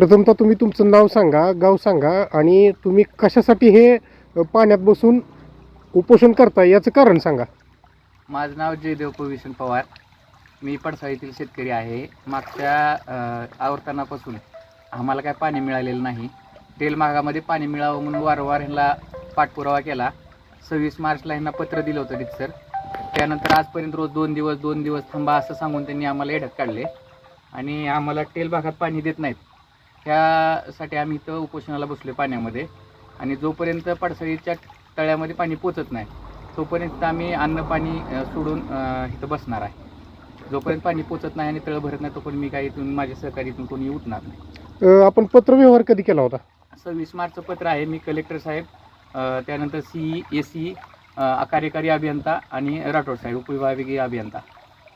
प्रथमतः तुम्ही तुमचं नाव सांगा गाव सांगा आणि तुम्ही कशासाठी हे पाण्यात बसून उपोषण करता याचं कारण सांगा. माझं नाव जयदेव पविशन पवार. मी पडसाळीतील शेतकरी आहे. मागच्या आवर्तनापासून आम्हाला काय पाणी मिळालेलं नाही. तेल मागामध्ये पाणी मिळावं म्हणून वारंवार ह्यांना पाठपुरावा केला. सव्वीस मार्चला ह्यांना पत्र दिलं होतं सर त्यानंतर आजपर्यंत रोज दोन दिवस दोन दिवस थांबा असं सांगून त्यांनी आम्हाला एढत काढले. आणि आम्हाला तेल भागात पाणी देत नाहीत. त्यासाठी आम्ही इथं उपोषणाला बसलो पाण्यामध्ये. आणि जोपर्यंत पडसळीच्या तळ्यामध्ये पाणी पोचत नाही तोपर्यंत आम्ही अन्न पाणी सोडून इथं बसणार आहे. जोपर्यंत पाणी पोचत नाही आणि तळ भरत नाही तोपर्यंत मी काही इथून माझ्या सहकारीतून कोणी उठणार नाही. अ, आपण पत्रव्यवहार कधी केला होता? सव्वीस मार्चचं पत्र आहे मी कलेक्टर साहेब अ, त्यानंतर सी ए सी कार्यकारी अभियंता आणि राठोड साहेब उपविभागीय अभियंता.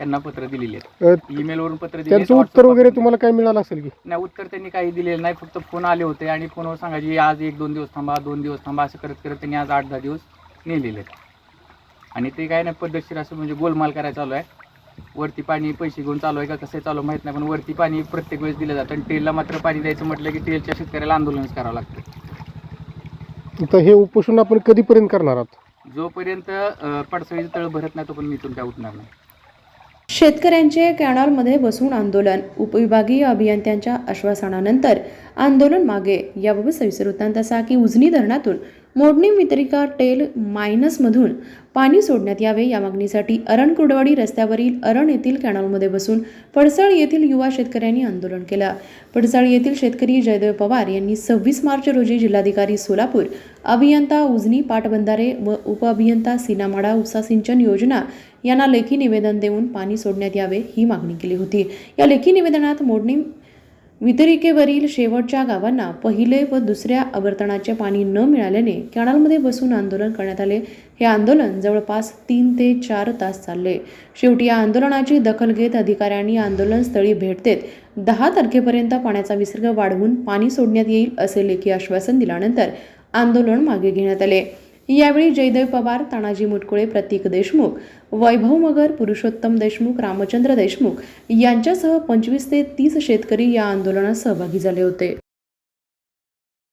यांना पत्र दिलेली आहेत. अ, ईमेलवरून पत्र दिले त्यांचं उत्तर वगैरे तुम्हाला काय मिळालं असेल की? नाही उत्तर त्यांनी काही दिलेलं नाही फक्त फोन आले होते आणि फोनवर सांगायचे आज एक दोन दिवस थांबा दोन दिवस थांबा असं करत करत त्यांनी आज आठ दहा दिवस नेलेले आहेत. आणि ते काय नाही पद्धतशीर असं म्हणजे गोलमाल करायला चालू आहे. वरती पाणी पैसे घेऊन चालू आहे का कसं चालू आहे माहीत नाही पण वरती पाणी प्रत्येक वेळेस दिलं जातं. आणि टेलला मात्र पाणी द्यायचं म्हटलं की टेलच्या शेतकऱ्याला आंदोलनच करावं लागतं. तर हे उपोषण आपण कधीपर्यंत करणार आहात? जोपर्यंत अं, पडसळीचं तळ भरत नाही तोपर्यंत मी तुमच्या उठणार नाही. शेतकऱ्यांचे कॅनॉलमध्ये बसून आंदोलन उपविभागीय अभियंत्यांच्या आश्वासनानंतर आंदोलन मागे. याबाबत सविस्तर वृत्तांत असा की उजनी धरणातून मोडणी वितरिका टेल मायनसमधून पाणी सोडण्यात यावे या मागणीसाठी अरण कुडवाडी रस्त्यावरील अरण येथील कॅनॉलमध्ये बसून पडसळ येथील युवा शेतकऱ्यांनी आंदोलन केलं. पडसळ येथील शेतकरी जयदेव पवार यांनी सव्वीस मार्च रोजी जिल्हाधिकारी सोलापूर अभियंता उजनी पाटबंधारे व उपअभियंता सीनामाडा उपसा सिंचन योजना यांना लेखी निवेदन देऊन पाणी सोडण्यात यावे ही मागणी केली होती. या लेखी निवेदनात मोडणी वितरिकेवरील शेवटच्या गावांना पहिले व दुसऱ्या आवर्तनाचे पाणी न मिळाल्याने कॅनलमध्ये बसून आंदोलन करण्यात आले. हे आंदोलन जवळपास तीन ते चार तास चालले. शेवटी या आंदोलनाची दखल घेत अधिकाऱ्यांनी आंदोलनस्थळी भेट देत दहा तारखेपर्यंत पाण्याचा विसर्ग वाढवून पाणी सोडण्यात येईल असे लेखी आश्वासन दिल्यानंतर आंदोलन मागे घेण्यात आले. यावेळी जयदेव पवार तानाजी मुटकुळे प्रतीक देशमुख वैभव मगर पुरुषोत्तम देशमुख रामचंद्र देशमुख यांच्यासह पंचवीस ते तीस शेतकरी या आंदोलनात सहभागी झाले होते.